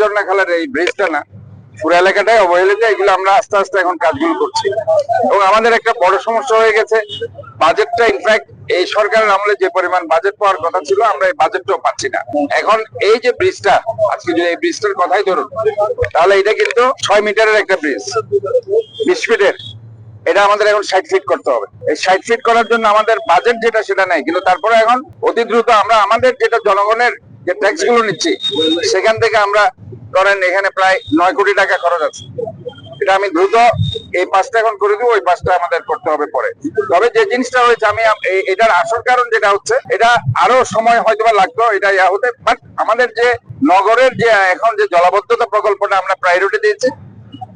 ঝর্ণা খালের এই ব্রিজটা না, পুরো এলাকাটাই অবহেলিত, এগুলো আমরা আস্তে আস্তে এখন কাজগুলো করছি। এবং আমাদের একটা বড় সমস্যা হয়ে গেছে বাজেটটা ইনফ্যাক্ট এই সরকারের আমলে যে পরিমাণ বাজেট পাওয়ার কথা ছিল, আমরা এই বাজেটটাও পাচ্ছি না। এখন এই যে ব্রিজটা আজকে যদি এই ব্রিজটার কথাই ধরুন, তাহলে এটা কিন্তু ছয় মিটারের একটা ব্রিজ বিশ ফিটের এটা আমাদের এখন ষাট ফিট করতে হবে। এই ষাট ফিট করার জন্য আমাদের বাজেট যেটা, সেটা নেই। কিন্তু তারপরে এখন অতি দ্রুত আমরা আমাদের যেটা জনগণের যে ট্যাক্সগুলো নিচ্ছি, সেখান থেকে আমরা ধরেন এখানে প্রায় নয় কোটি টাকা খরচ আছে। এটা আমি দ্রুত এই পাঁচটা এখন করে দিব, ওই পাঁচটা আমাদের করতে হবে পরে। তবে যে জিনিসটা হয়েছে, আমি এটার আসল কারণ যেটা হচ্ছে, এটা আরও সময় হয়তো বা লাগতো, এটা ইয়া হতে বাট আমাদের যে নগরের যে এখন যে জলাবদ্ধতা প্রকল্পটা আমরা প্রায়োরিটি দিয়েছি,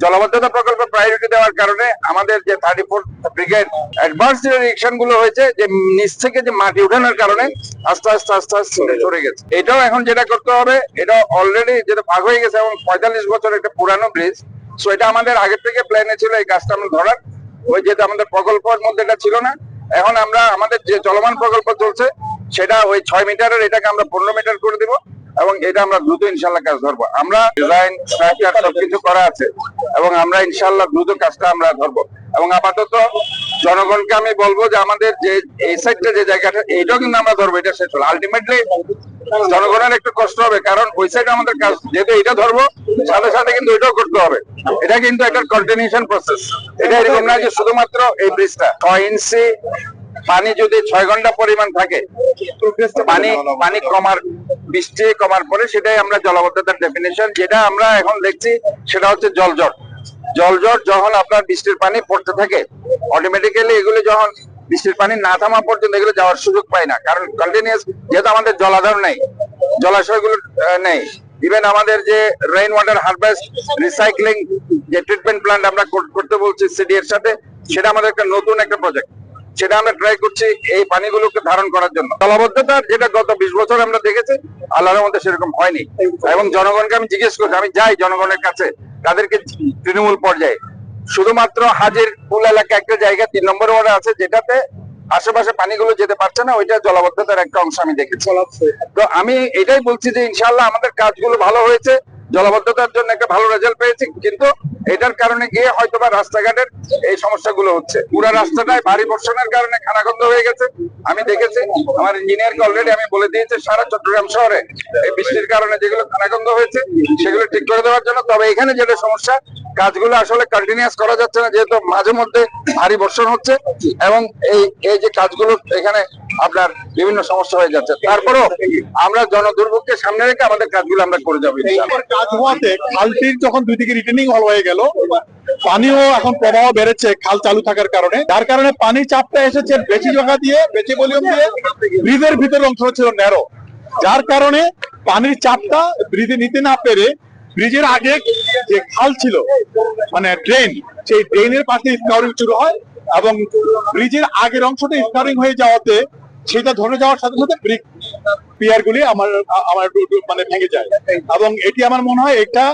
জলবদ্ধতা প্রকল্প প্রায়োরিটি দেওয়ার কারণে আমাদের যে থার্টি ফোর ব্রিগেড অ্যাডভান্স যে রিয়েকশনগুলো হয়েছে, যে নিচ থেকে যে মাটি উঠানোর কারণে আস্তে আস্তে আস্তে আস্তে সরে গেছে। এটাও এখন যেটা করতে হবে, এটা অলরেডি যেটা ভাগ হয়ে গেছে এবং পঁয়তাল্লিশ বছর একটা পুরানো ব্রিজ সো এটা আমাদের আগের থেকে প্ল্যানে ছিল এই কাজটা আমরা ধরার। ওই যেটা আমাদের প্রকল্পের মধ্যে এটা ছিল না, এখন আমরা আমাদের যে চলমান প্রকল্প চলছে, সেটা ওই ছয় মিটারের এটাকে আমরা পনেরো মিটার করে দিব। এটা আমরা দ্রুত ইনশাল্লাহ কাজ ধরবো। আমরা ডিজাইন স্ট্রাকচার সবকিছু করা আছে এবং আমরা ইনশাল্লাহ দ্রুত কাজটা আমরা ধরবো। এবং আপাতত জনগণকে আমি বলব যে আমাদের যে, এই সাইডটা যে জায়গাটা, এইটাও কিন্তু আমরা ধরবো, এটা শেষ হলো। আলটিমেটলি জনগণের একটু কষ্ট হবে, কারণ ওই সাইডে আমাদের কাজ, যেহেতু এটা ধরবো, সাথে সাথে কিন্তু ওইটাও করতে হবে। এটা কিন্তু একটা কন্টিনিউশন প্রসেস এটা এরকম না যে শুধুমাত্র এই ব্রিজটা ছয় ইঞ্চি পানি যদি ছয় ঘণ্টা পরিমাণ থাকে, পানি পানি কমার বৃষ্টি কমার পরে সেটাই আমরা জলবদ্ধতার ডেফিনেশন যেটা আমরা এখন দেখছি সেটা হচ্ছে জলজট জলজট যখন আপনার বৃষ্টির পানি পড়তে থাকে অটোমেটিক্যালি এগুলো যখন বৃষ্টির পানি না থামা পর্যন্ত এগুলো যাওয়ার সুযোগ পায় না। কারণ কন্টিনিউস যেহেতু আমাদের জলাধার নেই, জলাশয়গুলো নেই ইভেন আমাদের যে রেইন ওয়াটার হারভেস্ট রিসাইক্লিং যে ট্রিটমেন্ট প্ল্যান্ট আমরা করতে বলছি সিডি এর সাথে, সেটা আমাদের একটা নতুন একটা প্রজেক্ট সেটা আমরা ট্রাই করছি এই পানিগুলোকে ধারণ করার জন্য। জলবদ্ধতার যেটা গত বিশ বছর আমরা দেখেছি আল্লাহর মধ্যে সেরকম হয়নি। এবং জনগণকে আমি জিজ্ঞেস করছি আমি যাই জনগণের কাছে তাদেরকে তৃণমূল পর্যায়ে। শুধুমাত্র হাজির ফুল এলাকা একটা জায়গা তিন নম্বর ওয়ার্ডে আছে যেটাতে আশেপাশে পানিগুলো যেতে পারছে না ওইটা জলাবদ্ধতার একটা অংশ আমি দেখেছি। তো আমি এটাই বলছি যে ইনশাল্লাহ আমাদের কাজগুলো ভালো হয়েছে। জলবদ্ধতার জন্য একটা ভালো রেজাল্ট পেয়েছি, কিন্তু এটার কারণে গিয়ে হয়তোবা রাস্তাঘাটের এই সমস্যাগুলো হচ্ছে। পুরো রাস্তাটায় ভারী বর্ষণের কারণে খানাগন্ধ হয়ে গেছে। আমি দেখেছি, আমার ইঞ্জিনিয়ারকে অলরেডি আমি বলে দিয়েছি, সারা চট্টগ্রাম শহরে এই বৃষ্টির কারণে যেগুলো খানাগন্ধ হয়েছে, সেগুলো ঠিক করে দেওয়ার জন্য। তবে এখানে যেটা সমস্যা, কাজগুলো আসলে কন্টিনিউয়াস করা যাচ্ছে না, যেহেতু মাঝে মধ্যে ভারী বর্ষণ হচ্ছে। এবং এই এই যে কাজগুলো এখানে আপনার বিভিন্ন সমস্যা হয়ে যাচ্ছে। তারপরেও আমরা জনদুর্ভোগকে সামনে রেখে আমাদের কাজগুলো আমরা করে যাব। কাজ হওয়াতে খালটির যখন দুই দিকে রিটেনিং হল হয়ে গেল, পানিও এখন প্রবাহ বেড়েছে খাল চালু থাকার কারণে। যার কারণে পানির চাপটা এসেছে বেশি জায়গা দিয়ে, বেশি ভলিউম দিয়ে, ব্রিজের ভিতরে অংশ ছিল ন্যারো যার কারণে পানির চাপটা ব্রিজে নিতে না পেরে ব্রিজের আগে যে খাল ছিল মানে ড্রেন সেই ড্রেনের পাশে স্কাউরিং শুরু হয় এবং ব্রিজের আগের অংশটা স্কাউরিং হয়ে যাওয়াতে সেটা ধরে যাওয়ার সাথে সাথে ব্রিক পিয়ার গুলি আমার আমার মানে ভেঙে যায়। এবং এটি আমার মনে হয় এটা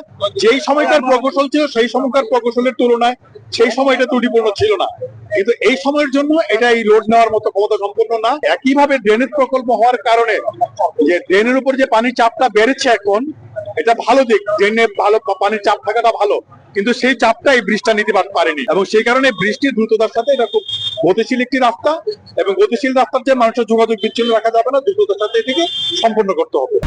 যেই সময়কার প্রকৌশল ছিল, সেই সময়কার প্রকৌশলের তুলনায় সেই সময়টা ত্রুটিপূর্ণ ছিল না। কিন্তু এই সময়ের জন্য এটা এই লোড নেওয়ার মতো ক্ষমতা সম্পন্ন না। একইভাবে ড্রেনেজ প্রকল্প হওয়ার কারণে যে ড্রেনের উপর যে পানির চাপটা বেড়েছে এখন, এটা ভালো দিক। ড্রেনে ভালো পানির চাপ থাকাটা ভালো। কিন্তু সেই চাপটা এই ব্রিজটা নিতে পার- পারেনি। এবং সেই কারণে বৃষ্টির দ্রুততার সাথে এটা খুব গতিশীল একটি রাস্তা এবং গতিশীল রাস্তার যে মানুষের যোগাযোগ বিচ্ছিন্ন রাখা যাবে না, দ্রুততার সাথে এটিকে সম্পন্ন করতে হবে।